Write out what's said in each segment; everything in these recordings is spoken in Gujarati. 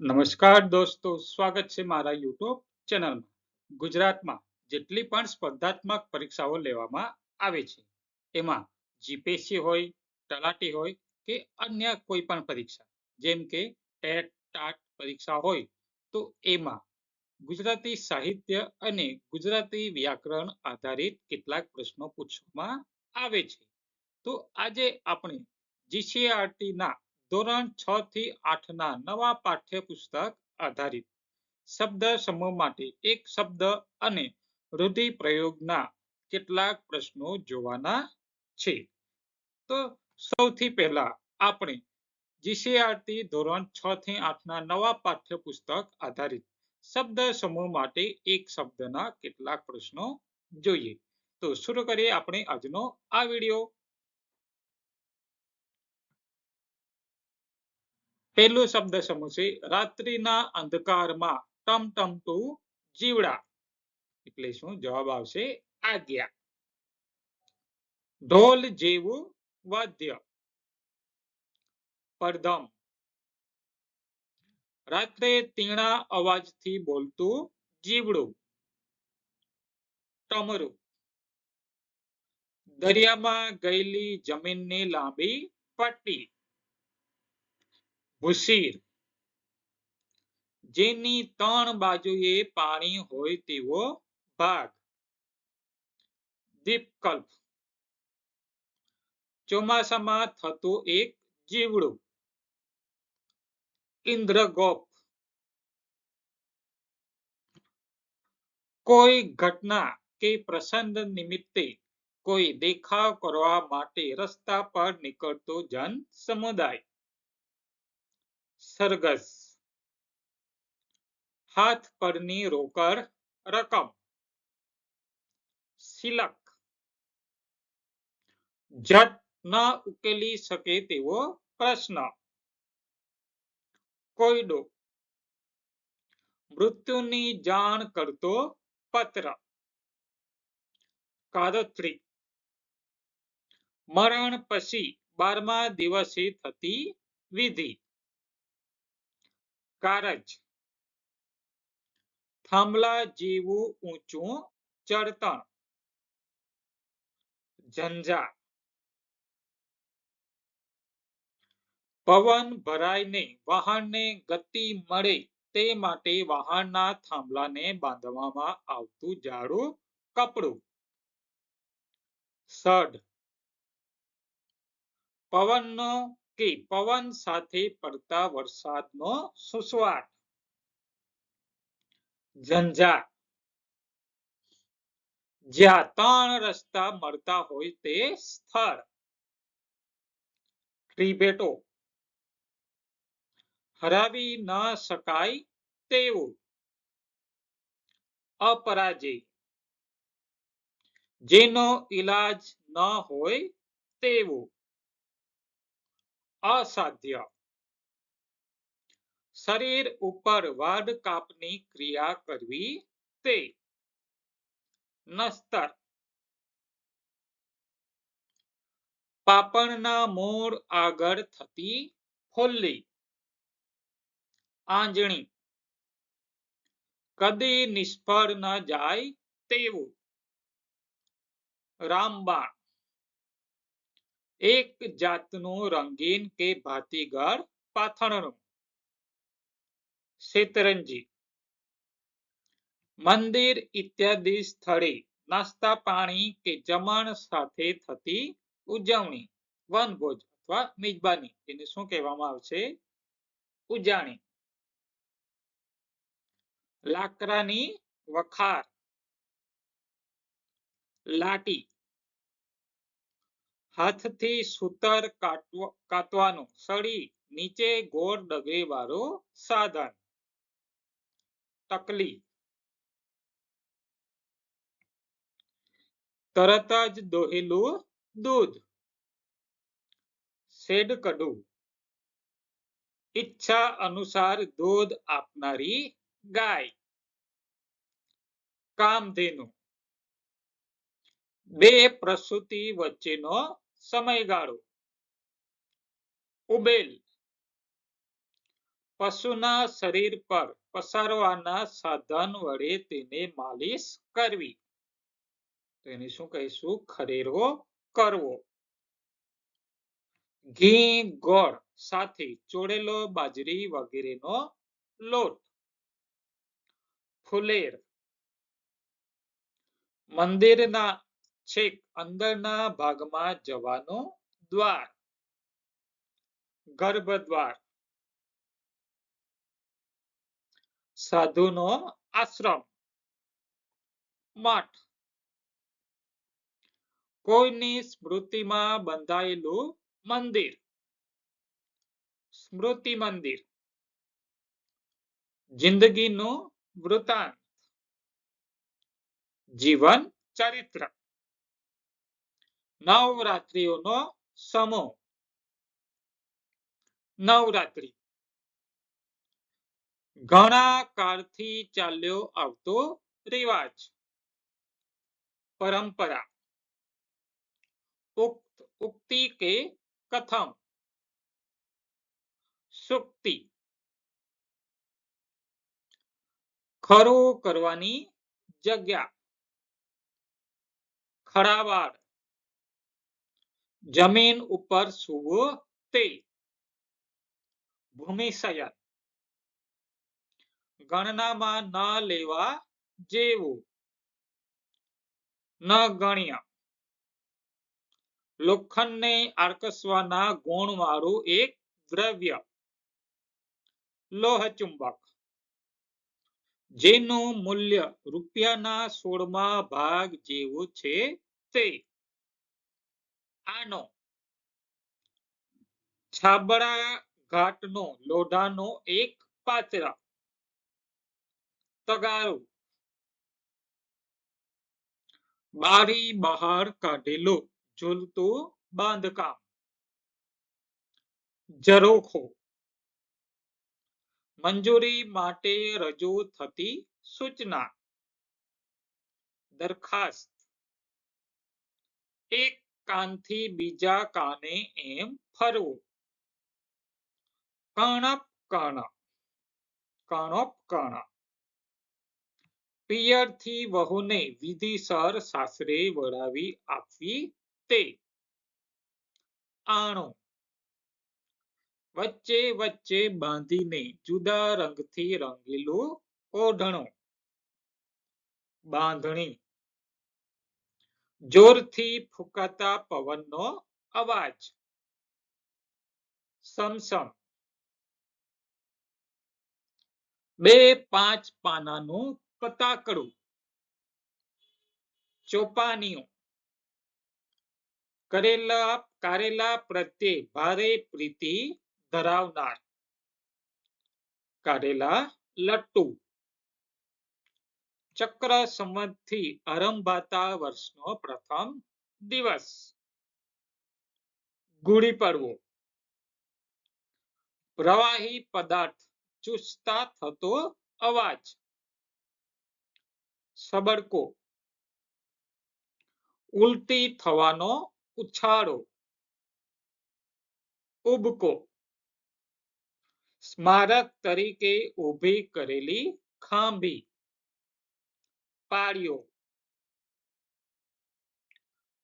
નમસ્કાર દોસ્તો, સ્વાગત છે મારા યુટ્યુબ ચેનલમાં. ગુજરાતમાં જેટલી પણ સ્પર્ધાત્મક પરીક્ષાઓ લેવામાં આવે છે, એમાં જીપીએસસી હોય, તલાટી હોય કે અન્ય કોઈ પણ પરીક્ષા, જેમ કે ટેટ, ટાટ પરીક્ષા હોય, તો એમાં ગુજરાતી સાહિત્ય અને ગુજરાતી વ્યાકરણ આધારિત કેટલાક પ્રશ્નો પૂછવામાં આવે છે. તો આજે આપણે જીસીઆરટી ના ધોરણ છ થી આઠ ના નવા પાઠ્યપુસ્તક આધારિત શબ્દ સમૂહ માટે એક શબ્દ અને રૂઢિપ્રયોગના કેટલાક પ્રશ્નો જોવાના છે. તો સૌથી પહેલા આપણે જીસીઆરટી ધોરણ છ થી આઠ ના નવા પાઠ્યપુસ્તક આધારિત શબ્દ સમૂહ માટે એક શબ્દના કેટલાક પ્રશ્નો જોઈએ. તો શરૂ કરીએ આપણે આજનો આ વિડિયો. પહેલો શબ્દ સમૂહ છે રાત્રિના અંધકારમાં ટમટમતું જીવડા એટલે શું જવાબ આવશે આજ્ઞા ઢોલ જેવું વાદ્ય પડધમ રાત્રે તીણા અવાજથી બોલતું જીવડું ટમરું દરિયામાં ગયેલી જમીનની લાંબી પટ્ટી ભૂસીર જેની ત્રણ બાજુએ પાણી હોય તેવો ભાગ દીપકલ્પ ચોમાસામાં થતું એક જીવડું ઇન્દ્રગોપ કોઈ ઘટના કે પ્રસંગ નિમિત્તે કોઈ દેખાવ કરવા માટે રસ્તા પર નીકળતો જન સમુદાય સરઘસ હાથ પરની રોકડ રકમ સિલક જટ ન ઉકેલી શકે તેવો પ્રશ્ન કોયડો મૃત્યુની જાણ કરતો પત્ર કાદત્રી મરણ પછી બારમા દિવસે થતી વિધિ કારજ. થાંભલા જેવું ઊંચું ચડતણ. ઝંઝા. પવન ભરાઈને વાહનને ગતિ મળે તે માટે વાહનના થાંભલાને બાંધવામાં આવતું જાડું કપડું. સડ. પવનનો કે પવન સાથે પડતા વરસાદનો સુસવાટ. ઝંઝાટ. જ્યાં ત્રણ રસ્તા મળતા હોય તે સ્થળ. ત્રિભેટો. હરાવી ન શકાય તેવું. અપરાજય જેનો ઈલાજ ન હોય તેવું. અસાધ્ય. શરીર ઉપર વાડ કાપની ક્રિયા કરવી તે. નસ્તર. પાપણના મૂળ આગળ થતી ફોલ્લી. આંજણી. કદી નિષ્ફળ ન જાય તેવું. રામબાણ. એક જાતનું રંગીન કે ભાતીગળ પાથરણું. શેતરંજી. મંદિર ઇત્યાદિ સ્થળે નાસ્તા પાણી કે જમણ સાથે થતી ઉજવણી, વનભોજ અથવા મિજબાની, એને શું કહેવામાં આવશે? ઉજાણી. લાકડાની વખાર. લાટી. હાથથી સૂતર કાતવાનું સળી, નીચે ગોળ ડગરી વાળું સાધન. તકલી. તરત જ દોહેલું દૂધ. શેડ કડું ઈચ્છા અનુસાર દૂધ આપનારી ગાય. કામધેનુ. બે પ્રસૂતિ વચ્ચેનો સમયગાળો. ઉબેલ. પશુના શરીર પર પસારવાના સાધન વડે તેને માલિશ કરવી. તેને શું કહીશું? ખરેરો કરવો. ઘી, ગોળ સાથે ચોળેલો બાજરી વગેરેનો લોટ. ફુલેર. મંદિરના છેક અંદરના ભાગમાં જવાનો દ્વાર. ગર્ભદ્વાર. સાધુનો આશ્રમ. મઠ. કોઈની સ્મૃતિમાં બંધાયેલું મંદિર. સ્મૃતિ મંદિર. જિંદગીનું વૃતાંત જીવન ચરિત્ર. નવરાત્રિઓનો સમૂહ નવરાત્રિ ઘણા કાળથી ચાલ્યો આવતો રિવાજ પરંપરા ઉક્ત ઉક્તિ કે કથમ સુક્તિ ખરું કરવાની જગ્યા ખડાવાડ જમીન ઉપર સૂવું તે ભૂમિશયન ગણનામાં ન લેવા જેવું. ન ગણ્ય. લોખંડને આકર્ષવાના ગુણવાળું એક દ્રવ્ય. લોહ ચુંબક. જેનું મૂલ્ય રૂપિયાના સોળમા ભાગ જેવું છે તે. આનો છાબડા ઘાટનો લોઢાનો એક પાત્ર તગારું બારી બહાર કાઢેલું ઝૂલતું બાંધકામ ઝરોખો મંજૂરી માટે રજૂ થતી સૂચના દરખાસ્ત એક કાનથી બીજા કાને એમ ફરવું. કર્ણપ કણપ કર્ણોપ કર્ણ પિયરથી વહુને વિધિસર સાસરે વળાવી આપવી તે. આણો. વચ્ચે વચ્ચે બાંધીને જુદા રંગથી રંગેલું ઓઢણું. બાંધણી. જોરથી ફૂંકાતા પવનનો અવાજ. સમસમ. બે પાંચ પાનાનું પતાકડું. ચોપાનીયું કરેલા, કારેલા પ્રત્યે ભારે પ્રીતિ ધરાવનાર. કારેલા લટ્ટુ. ચક્ર સંવતથી આરંભાતા વર્ષનો પ્રથમ દિવસ ગુડી પડવો પ્રવાહી પદાર્થ ચૂસતા થતો અવાજ સબડકો ઉલટી થવાનો ઉછાળો ઉબકો સ્મારક તરીકે ઊભી કરેલી ખાંભી પાળીઓ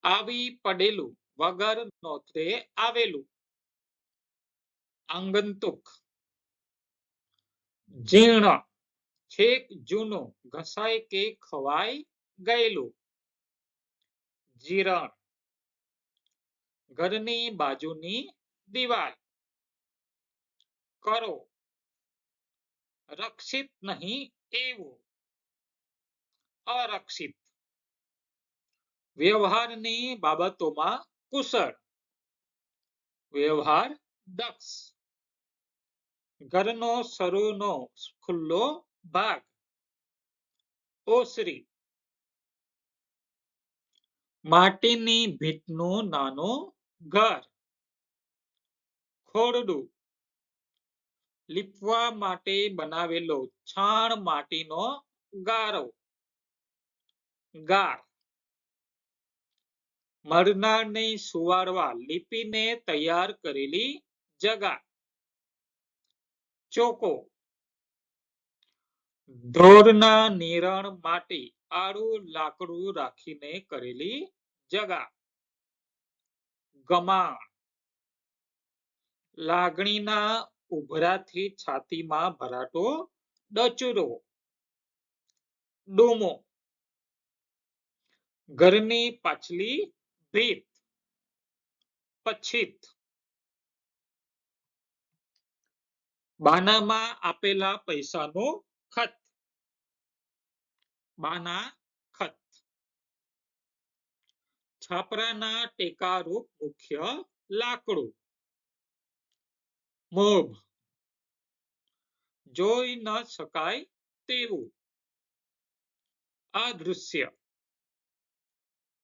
આવી પડેલું વગર નોતરે આવેલું આંગંતુક જીર્ણ છેક જૂનું ઘસાય કે ખવાય ગયેલું જીરણ ઘરની બાજુની દિવાલ કરો રક્ષિત નહીં એવું અરક્ષિત વ્યવહારની બાબતોમાં કુશળ. વ્યવહાર દક્ષ. ઘરનો શરૂનો ખુલ્લો ભાગ. ઓસરી. માટીની ભીતનું નાનું ઘર. ખોરડું. લીપવા માટે બનાવેલો છાણ માટીનો ગારો. ગાર મરનારને સુવાડવા લીપીને તૈયાર કરેલી જગા ચોકો. ઢોરના નિરણ માટે આડું લાકડું રાખીને કરેલી જગા ગમાણ. લાગણીના ઉભરાથી છાતીમાં ભરાતો ડચુરો. ડોમો. ઘરની પાછલી ભીત પછીત. બાનામાં આપેલા પૈસાનો ખત. બાના ખત. છાપરાના ટેકારૂપ મુખ્ય લાકડું. મોભ જોઈ ન શકાય તેવું. અદૃશ્ય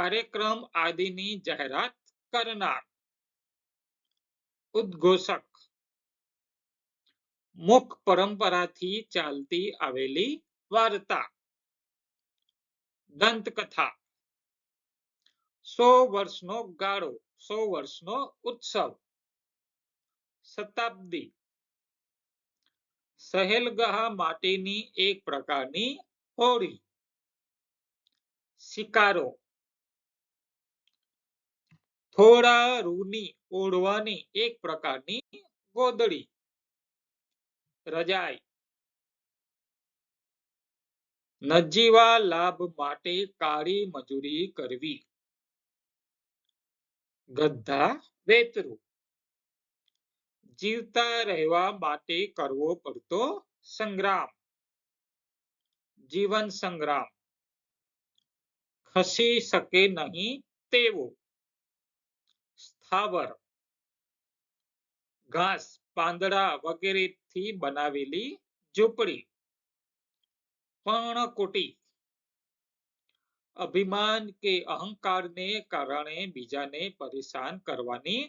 કાર્યક્રમ આદિની જાહેરાત કરનાર ઉદ્ઘોષક મુખ પરંપરાથી ચાલતી આવેલી વાર્તા દંતકથા સો વર્ષનો ગાળો સો વર્ષનો ઉત્સવ શતાબ્દી સહેલગાહ માટેની એક પ્રકારની હોળી શિકારો થોડા રૂની ઓઢવાની એક પ્રકારની ગોદડી. રજાઈ. નજીવા લાભ માટે કાળી મજૂરી કરવી. ગધા વેતરું. જીવતા રહેવા માટે કરવો પડતો સંગ્રામ. જીવન સંગ્રામ. ખસી શકે નહીં તેવો. સ્થાવર ઘાસ પાંદડા વગેરેથી બનાવેલી ઝૂંપડી પર્ણકુટી અભિમાન કે અહંકારને કારણે બીજાને પરેશાન કરવાની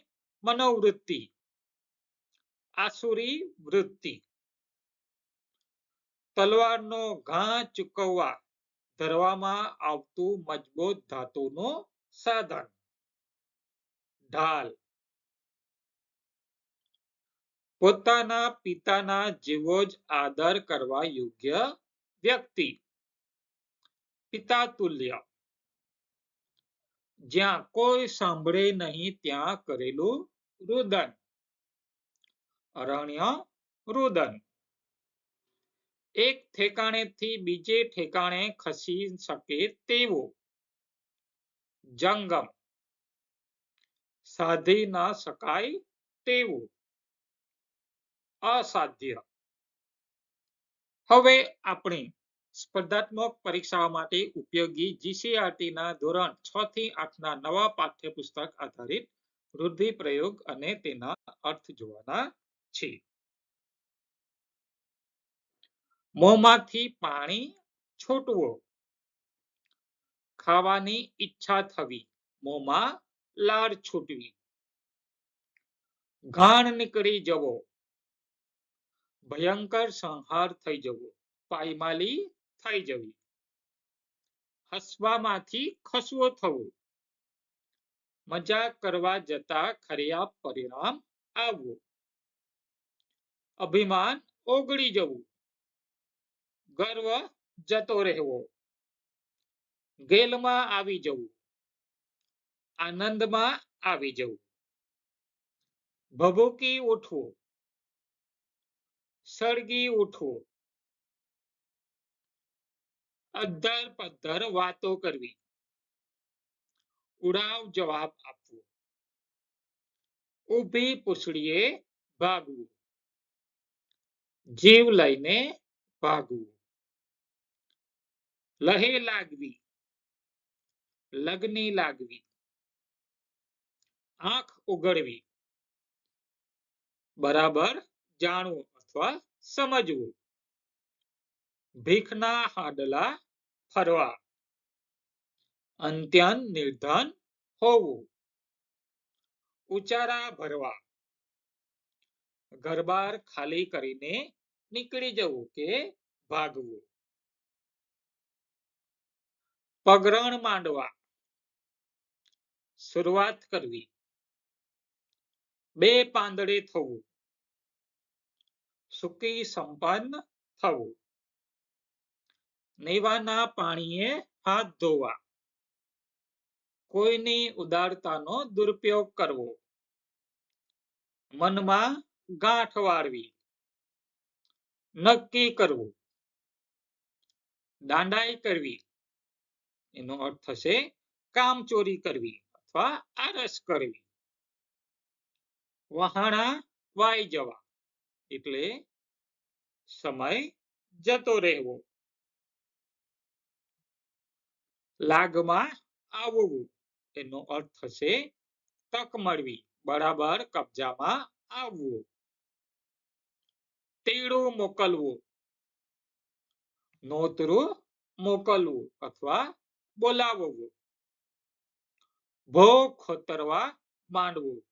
મનોવૃત્તિ આસુરી વૃત્તિ તલવારનો ઘા ચૂકવવા ધરવામાં આવતું મજબૂત ધાતુનું સાધન ઢાલ પોતાના પિતાના જેવો જ આદર કરવા યોગ્ય વ્યક્તિ પિતા તુલ્ય જ્યાં કોઈ સાંભળે નહીં ત્યાં કરેલું રુદન અરણ્ય રુદન એક ઠેકાણેથી બીજે ઠેકાણે ખસી શકે તેવો જંગમ સાધી ના શકાય તેવું. અસાધ્ય. હવે આપણે સ્પર્ધાત્મક પરીક્ષાઓ માટે ઉપયોગી જીસીઆરટી ના ધોરણ છ થી આઠ ના નવા પાઠ્યપુસ્તક આધારિત વૃદ્ધિ પ્રયોગ અને તેના અર્થ જોવાના છે મોંમાંથી પાણી છૂટવું. ખાવાની ઈચ્છા થવી. મોંમાં લાળ છૂટવી. ઘાણ નીકળી જવો. ભયંકર સંહાર થઈ જવો. પાયમાલી થઈ જવી. હસવામાંથી ખસવો થવો. મજાક કરવા જતા ખર્યા પરિણામ આવવું. અભિમાન ઓગળી જવું. ગર્વ જતો રહેવો. ગેલમાં આવી જવું. આનંદમાં આવી જવું ભભૂકી ઉઠવું સળગી ઉઠવું અધર પધ્ધર વાતો કરવી ઉડાવ જવાબ આપવો ઊભી પૂછડીએ ભાગવું જીવ લઈને ભાગવું લહે લાગવી લગ્ની લાગવી આંખ ઉઘડવી બરાબર જાણવું અથવા સમજવું ભીખના હાડલા ફરવા અંત્યન નિર્ધન હોવું ઉચારા ભરવા ઘરબાર ખાલી કરીને નીકળી જવું કે ભાગવું પગરણ માંડવા શરૂઆત કરવી બે પાંદડે થવું. સુખી સંપન્ન થવું. નેવાના પાણીએ હાથ ધોવા. કોઈની ઉદારતાનો દુરુપયોગ કરવો. મનમાં ગાંઠ વાળવી. નક્કી કરવું. દાંડાઈ કરવી. એનો અર્થ થશે કામચોરી કરવી અથવા આરસ કરવી. વહાણા વાઈ જવા. એટલે સમય જતો રહેવો. લાગમાં આવવું. એનો અર્થ થશે તક મળવી. બરાબર કબજામાં આવવું. તેડું મોકલવું. નોતરું મોકલવું અથવા બોલાવવું. ભોગ ખોતરવા માંડવું.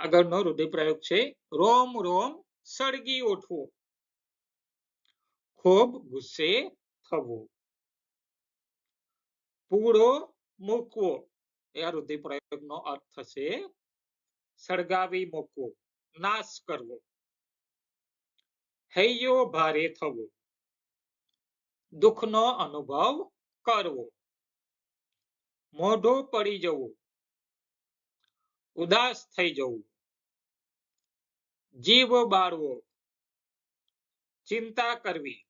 આગળનો રૂઢિપ્રયોગ છે, રોમ રોમ, સળગી ઉઠવું. ખૂબ ગુસ્સે થવું. પૂળો મૂકવો. એ આ રૂઢિપ્રયોગનો અર્થ થશે સળગાવી મૂકવો, નાશ કરવો. હૈયો ભારે થવો. દુઃખનો અનુભવ કરવો. મોઢું પડી જવું. ઉદાસ થઈ જવું. જીવ બાળવો ચિંતા કરવી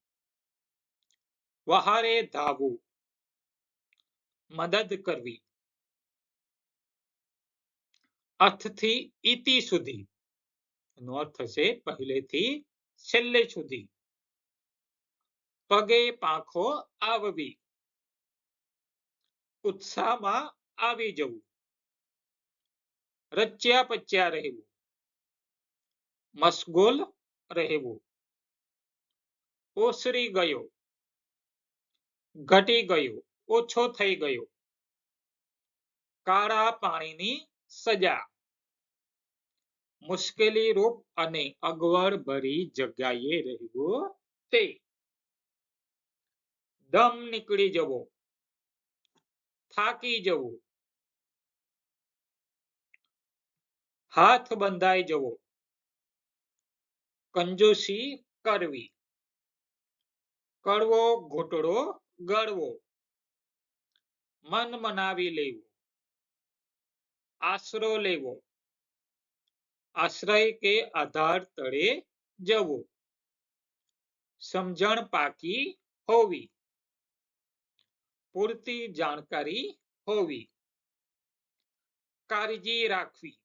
વહારે ધાવવું મદદ કરવી અર્થથી ઇતિ સુધી એનો અર્થ થશે પહેલેથી છેલ્લે સુધી પગે પાંખો આવવી ઉત્સાહમાં આવી જવું રચ્યા પચ્યા રહેવું મશગુલ રહેવું. ઓસરી ગયો. ઘટી ગયો. ઓછો થઈ ગયો. કાળા પાણીની સજા. મુશ્કેલી રૂપ અને અગવડ ભરી જગ્યાએ રહેવું તે. દમ નીકળી જવો. થાકી જવું. હાથ બંધાઈ જવો. કંજૂસી કરવી કડવો ઘૂંટડો ગળવો મન મનાવી લેવું આશરો લેવો આશ્રય કે આધાર તળે જવું સમજણ પાકી હોવી પૂરતી જાણકારી હોવી કાળજી રાખવી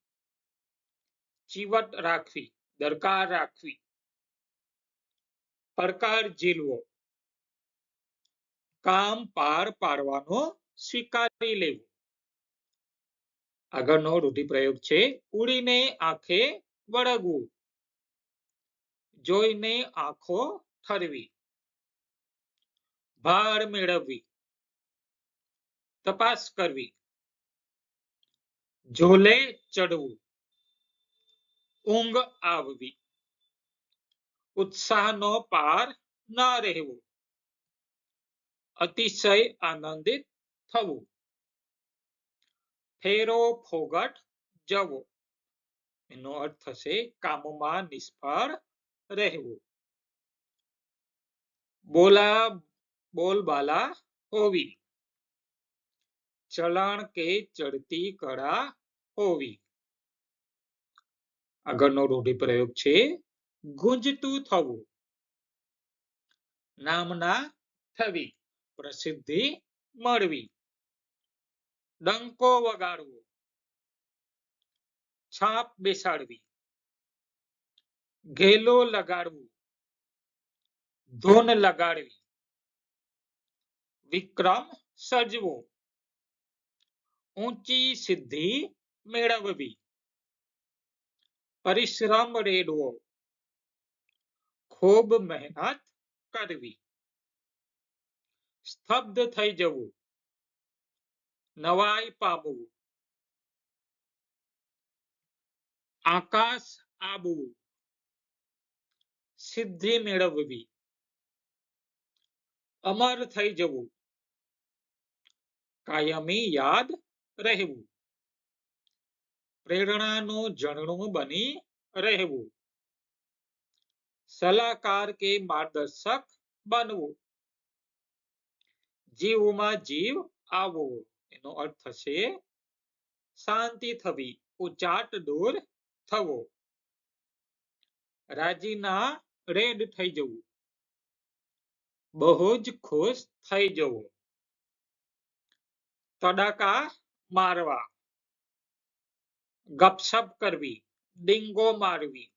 ચીવટ રાખવી દરકાર રાખવી. પડકાર ઝીલવો. કામ પાર પાડવાનો સ્વીકારી લેવું. આગળનો રૂઢિપ્રયોગ છે, ઉડીને આંખે વળગવું. જોઈને આંખો ઠરવી. ભાર મેળવવી. તપાસ કરવી. ઝોલે ચડવું. ઊંઘ આવવી ઉત્સાહનો પાર ન રહેવો અતિશય આનંદિત થવું ફેરો ફોગટ જવો એનો અર્થ થશે કામમાં નિષ્ફળ રહેવું બોલા બોલબાલા હોવી ચલણ કે ચડતી કળા હોવી આગળનો રૂઢિપ્રયોગ છે, ગુંજતું થવું. નામના થવી, પ્રસિદ્ધિ મળવી. ડંકો વગાડવો. છાપ બેસાડવી. ઘેલો લગાડવું. ધૂન લગાડવી. વિક્રમ સર્જવો ઊંચી સિદ્ધિ મેળવવી. પરિશ્રમ રેડવો ખૂબ મહેનત કરવી સ્તબ્ધ થઈ જવું નવાઈ પામવું આકાશ આબવું સિદ્ધિ મેળવવી અમર થઈ જવું કાયમી યાદ રહેવું પ્રેરણાનું ઝરણું બની રહેવું. સલાહકાર કે માર્ગદર્શક બનવું. જીવમાં જીવ આવવો, એનો અર્થ થશે શાંતિ થવી, ઉચાટ દૂર થવો. રાજીના રેડ થઈ જવું. બહુ જ ખુશ થઈ જવું. તડાકા મારવા. ગપસપ કરવી ડીંગો મારવી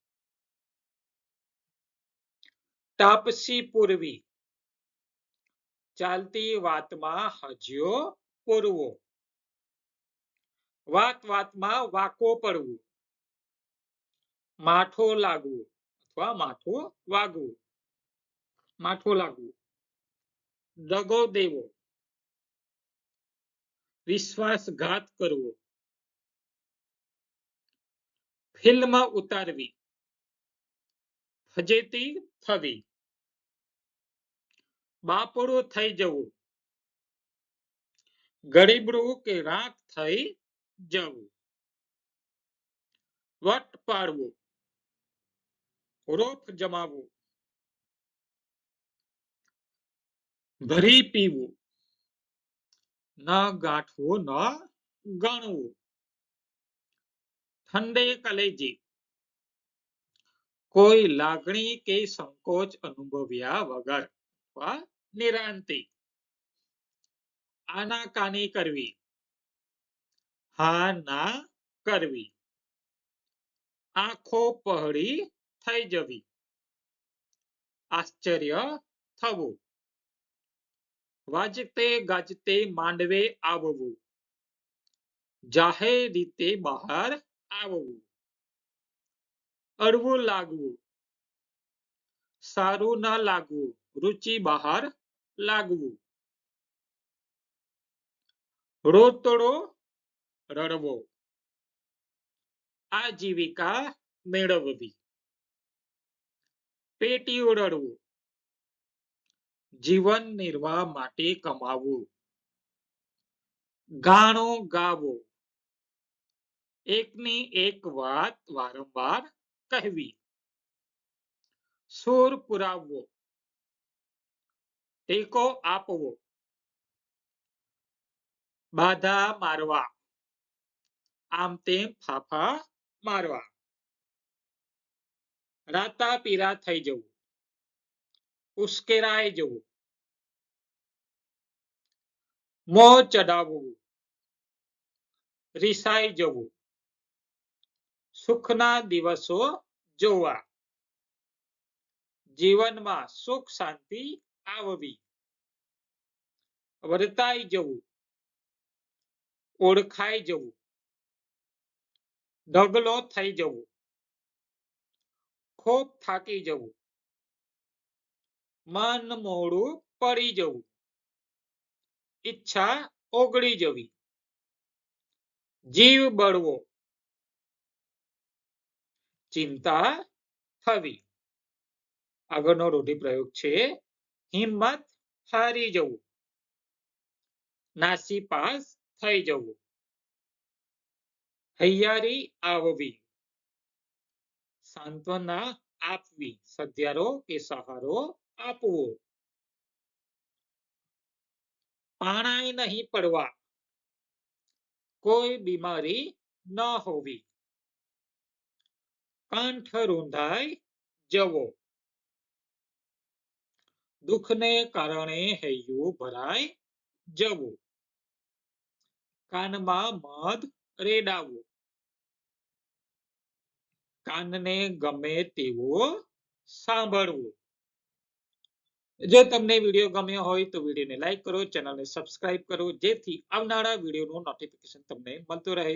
તાપસી પૂરવી ચાલતી વાતમાં હજ્યો પૂરવો વાત વાતમાં વાકો પડવું માઠો લાગવું અથવા માથું વાગવું માઠું લાગવું દગો દેવો વિશ્વાસઘાત કરવો ફિલ્મ ઉતારવી ફજેતી થવી બાપડું થઈ જવું ગરીબડું કે રાખ થઈ જવું વટ પાડવું રોફ જમાવવું ભરી પીવું ન ગાંઠવું ન ગણવું ઠંડે કલેજી કોઈ લાગણી કે સંકોચ અનુભવ્યા વગર અથવા નિરાંતિ આનાકાની કરવી હા ના કરવી આંખો પહળી થઈ જવી આશ્ચર્ય થવું વાજતે ગાજતે માંડવે આવવું જાહેર રીતે બહાર આવવું. અડવું લાગવું. સારું ના લાગવું. રુચિ બહાર લાગવું. રોતડો રડવો. આજીવિકા મેળવવી. પેટી રડવું જીવન નિર્વાહ માટે કમાવું. ગાણો ગાવો. એકની એક વાત વારંવાર કહેવી સુર પુરાવવો ટેકો આપવો બાધા મારવા આમ તેમ ફાફા મારવા રાતા પીરા થઈ જવું ઉશ્કેરાઈ જવું મોં ચડાવવું રિસાઈ જવું સુખના દિવસો જોવા જીવનમાં સુખ શાંતિ આવવી વર્તાઈ જવું ઓળખાઈ જવું ઢગલો થઈ જવું ખૂબ થાકી જવું મન મોડું પડી જવું ઈચ્છા ઓગળી જવી જીવ બળવો ચિંતા થવી. આગળનો રૂઢિપ્રયોગ છે, હિંમત હારી જવું. નાસીપાસ થઈ જવું. હૈયારી આવવી. સાંત્વના આપવી. સધિયારો કે સહારો આપવો. પાણાઈ નહીં પડવા. કોઈ બીમારી ન હોવી. કંઠ રૂંધાઈ જવો દુઃખને કારણે હૈયું ભરાઈ જવું કાનમાં મધ રેડાવવું કાનને ગમે તેવું સાંભળવું જો તમને વિડીયો ગમ્યો હોય તો વિડીયોને લાઈક કરો ચેનલને સબસ્ક્રાઇબ કરો જેથી આવનારા વિડીયોનું નોટિફિકેશન તમને મળતું રહે